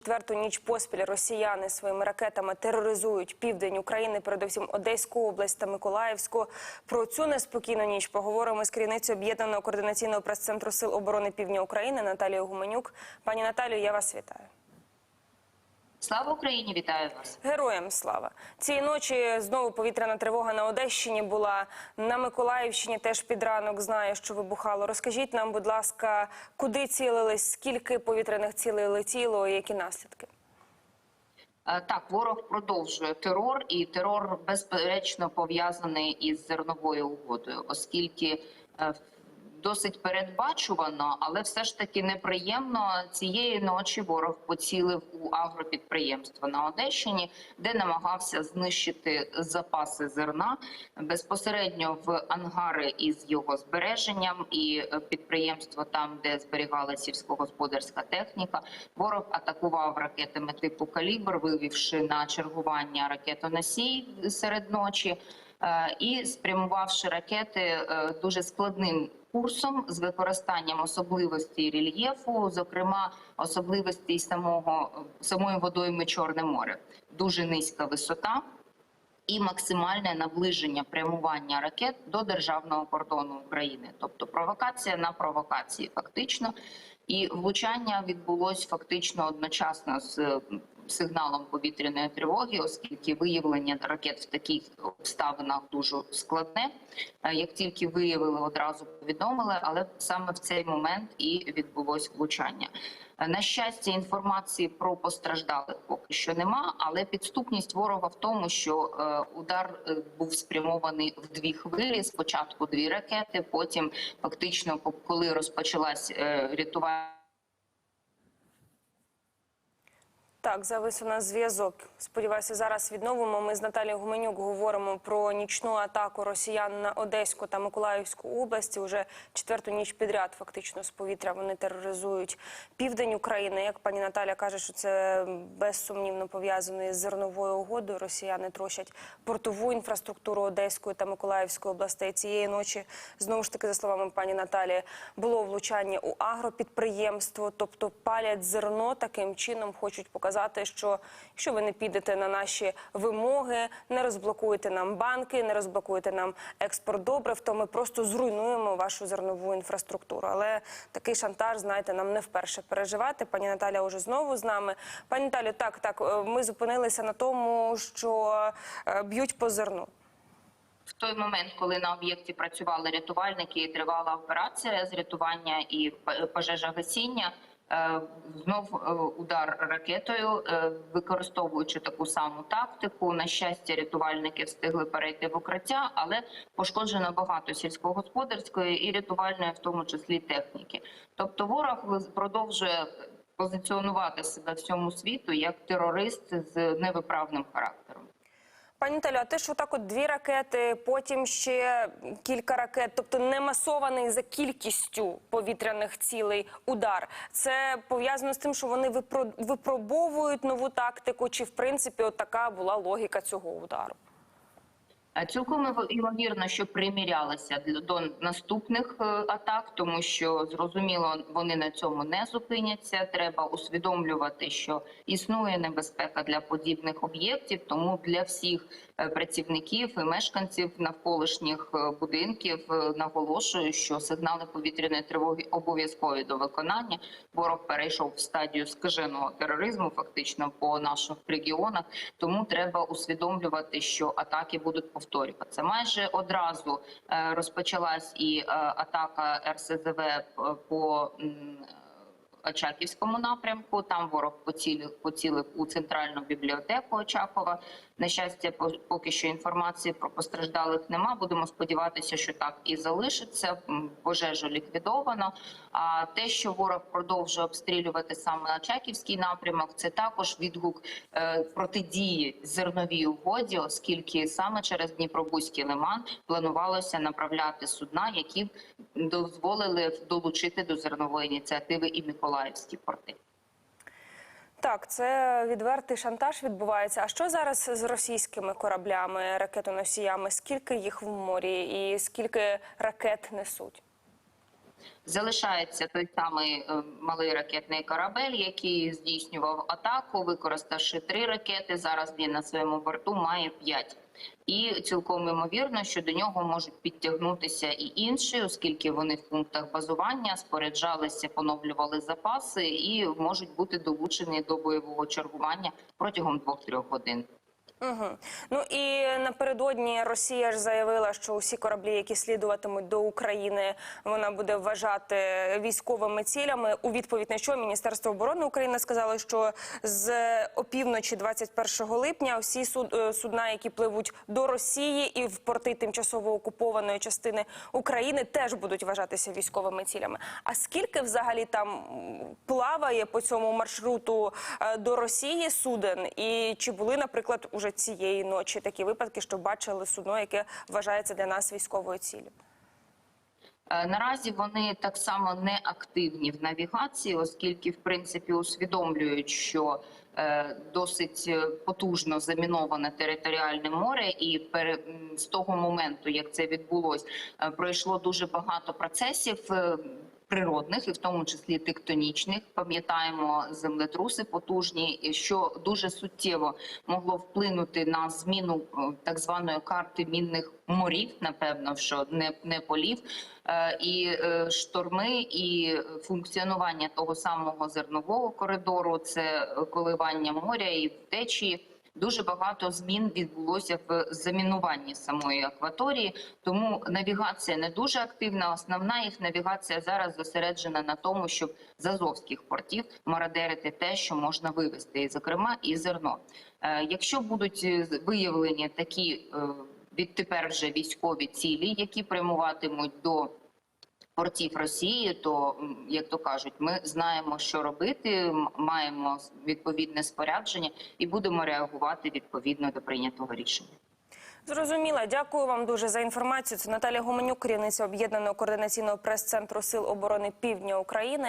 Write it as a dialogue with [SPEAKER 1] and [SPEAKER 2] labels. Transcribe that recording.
[SPEAKER 1] Четверту ніч поспіль росіяни своїми ракетами тероризують південь України, передовсім Одеську область та Миколаївську. Про цю неспокійну ніч поговоримо з керівницею об'єднаного координаційного прес-центру сил оборони Півдня України Наталією Гуменюк. Пані Наталію, я вас вітаю.
[SPEAKER 2] Слава Україні, вітаю вас.
[SPEAKER 1] Героям слава цієї ночі. Знову повітряна тривога на Одещині була на Миколаївщині. Теж під ранок знаю, що вибухало. Розкажіть нам, будь ласка, куди цілились, скільки повітряних цілей летіло, і які наслідки?
[SPEAKER 2] Е, Так, ворог продовжує терор, і терор безперечно пов'язаний із зерновою угодою, оскільки е, досить передбачувано, але все ж таки неприємно цієї ночі ворог поцілив у агропідприємство на Одещині, де намагався знищити запаси зерна безпосередньо в ангари із його збереженням і підприємство там, де зберігала сільськогосподарська техніка. Ворог атакував ракетами типу калібр, вивівши на чергування ракетоносій серед ночі. Е, І спрямувавши ракети е, дуже складним курсом з використанням особливостей рельєфу, зокрема особливостей самого самої водойми Чорне море, дуже низька висота і максимальне наближення прямування ракет до державного кордону України, тобто провокація на провокації, фактично. І влучання відбулось фактично одночасно з сигналом повітряної тривоги, оскільки виявлення ракет в таких обставинах дуже складне. Як тільки виявили, одразу повідомили, але саме в цей момент і відбулось влучання. На щастя, інформації про постраждалих поки що нема, але підступність ворога в тому, що е, удар е, був спрямований в дві хвилі. Спочатку дві ракети, потім фактично, коли розпочалась е,
[SPEAKER 1] Так, завис у нас зв'язок. Сподіваюся, зараз відновимо. Ми з Наталією Гуменюк говоримо про нічну атаку росіян на Одеську та Миколаївську області. Уже четверту ніч підряд, фактично, з повітря вони тероризують південь України. Як пані Наталя каже, що це безсумнівно пов'язано із зерновою угодою. Росіяни трощать портову інфраструктуру Одеської та Миколаївської областей. Цієї ночі знову ж таки, за словами пані Наталі, було влучання у агропідприємство, тобто палять зерно таким чином, хочуть показати, що якщо ви не підете на наші вимоги, не розблокуєте нам банки, не розблокуєте нам експорт добрив, то ми просто зруйнуємо вашу зернову інфраструктуру. Але такий шантаж, знаєте, нам не вперше переживати. Пані Наталя уже знову з нами. Пані Наталю, так, так, е, ми зупинилися на тому, що е, б'ють по зерну.
[SPEAKER 2] в той момент, коли на об'єкті працювали рятувальники, і тривала операція з рятування і п- пожежогасіння. Е, Знов е, удар ракетою, е, використовуючи таку саму тактику. На щастя, рятувальники встигли перейти в укриття, але пошкоджено багато сільськогосподарської і рятувальної, в тому числі техніки. Тобто, ворог продовжує позиціонувати себе всьому світу як терорист з невиправним характером.
[SPEAKER 1] Пані Наталю, а те, що так от дві ракети, потім ще кілька ракет, тобто не масований за кількістю повітряних цілей удар, це пов'язано з тим, що вони випро- випробовують нову тактику, чи в принципі от така була логіка цього удару?
[SPEAKER 2] Цілком ймовірно, що примірялися до наступних е, атак, тому що зрозуміло, вони на цьому не зупиняться. Треба усвідомлювати, що існує небезпека для подібних об'єктів. Тому для всіх е, працівників і мешканців навколишніх е, будинків наголошую, що сигнали повітряної тривоги обов'язкові до виконання. Ворог перейшов в стадію скаженого тероризму, фактично по наших регіонах. Тому треба усвідомлювати, що атаки будуть повторюватися. Майже одразу е, розпочалась і е, атака РСЗВ по м, Очаківському напрямку. Там ворог поцілив, поцілив у центральну бібліотеку Очакова. На щастя, по- поки що інформації про постраждалих нема. Будемо сподіватися, що так і залишиться. Пожежу ліквідовано. А те, що ворог продовжує обстрілювати саме Очаківський напрямок, це також відгук е, протидії зерновій угоді, оскільки саме через Дніпробузький лиман планувалося направляти судна, які дозволили долучити до зернової ініціативи і Миколаївські порти.
[SPEAKER 1] Так, це відвертий шантаж відбувається. А що зараз з російськими кораблями, ракетоносіями? Скільки їх в морі і скільки ракет несуть?
[SPEAKER 2] Залишається той самий е, малий ракетний корабель, який здійснював атаку, використавши три ракети. Зараз він на своєму борту має п'ять. І цілком імовірно, що до нього можуть підтягнутися і інші, оскільки вони в пунктах базування споряджалися, поновлювали запаси і можуть бути долучені до бойового чергування протягом двох-трьох годин.
[SPEAKER 1] Угу. Ну і напередодні Росія ж заявила, що усі кораблі, які слідуватимуть до України, вона буде вважати військовими цілями. У відповідь на що Міністерство оборони України сказало, що з опівночі 21 липня всі суд- е, судна, які пливуть до Росії і в порти тимчасово окупованої частини України, теж будуть вважатися військовими цілями. А скільки взагалі там плаває по цьому маршруту е, до Росії суден? І чи були, наприклад, уже цієї ночі такі випадки, що бачили судно, яке вважається для нас військовою ціллю?
[SPEAKER 2] Е, Наразі вони так само не активні в навігації, оскільки в принципі усвідомлюють, що е, досить е, потужно заміноване територіальне море, і з того моменту, як це відбулось, пройшло дуже багато процесів. Природних і в тому числі тектонічних, пам'ятаємо землетруси потужні, що дуже суттєво могло вплинути на зміну е, так званої карти мінних морів, напевно, що не, не полів, Е, і е, шторми, і функціонування того самого зернового коридору, це коливання моря і течії. Дуже багато змін відбулося в замінуванні самої акваторії, тому навігація не дуже активна. Основна їх навігація зараз зосереджена на тому, щоб з азовських портів мародерити те, що можна вивезти, і зокрема і зерно. Е, Якщо будуть е, виявлені такі е, відтепер вже військові цілі, які прямуватимуть до портів Росії, то як то кажуть, ми знаємо, що робити, маємо відповідне спорядження і будемо реагувати відповідно до прийнятого рішення.
[SPEAKER 1] Зрозуміла. Дякую вам дуже за інформацію. Це Наталія Гуменюк, керівниця об'єднаного координаційного прес-центру Сил оборони Півдня України.